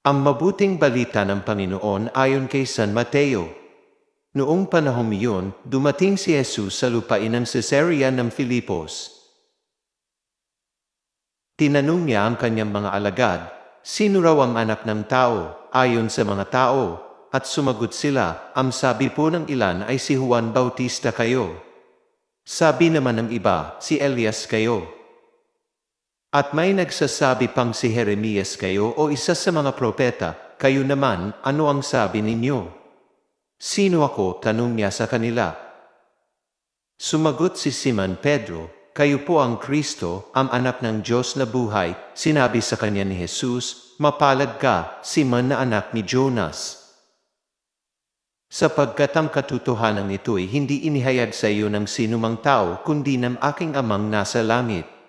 Ang mabuting balita ng Panginoon ayon kay San Mateo. Noong panahong iyon, dumating si Jesus sa lupain ng Caesarea ng Filipos. Tinanong niya ang kanyang mga alagad, Sino raw ang anak ng tao, ayon sa mga tao? At sumagot sila, Ang sabi po ng ilan ay si Juan Bautista kayo. Sabi naman ng iba, si Elias kayo. At may nagsasabi pang si Jeremias kayo o isa sa mga propeta, kayo naman, ano ang sabi ninyo? Sino ako? Tanong niya sa kanila. Sumagot si Simon Pedro, kayo po ang Kristo, ang anak ng Diyos na buhay. Sinabi sa kanya ni Jesus, mapalad ka, Simon na anak ni Jonas. Sapagkat ang katotohanan nito'y hindi inihayag sa iyo ng sinumang tao, kundi ng aking amang nasa langit.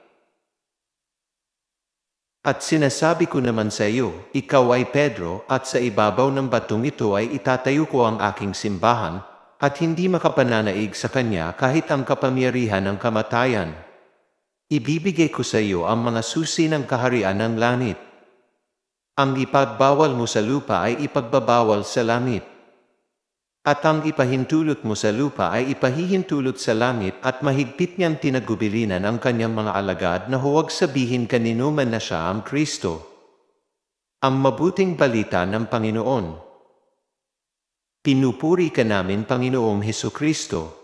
At sinasabi ko naman sa iyo, ikaw ay Pedro, at sa ibabaw ng batong ito ay itatayo ko ang aking simbahan, at hindi makapananaig sa kanya kahit ang kapangyarihan ng kamatayan. Ibibigay ko sa iyo ang mga susi ng kaharian ng langit. Ang ipagbawal mo sa lupa ay ipagbabawal sa langit. At ang ipahintulot mo sa lupa ay ipahihintulot sa langit at mahigpit niyang tinagubilinan ang kanyang mga alagad na huwag sabihin kanino man na siya ang Kristo. Ang mabuting balita ng Panginoon. Pinupuri ka namin Panginoong Heso Kristo.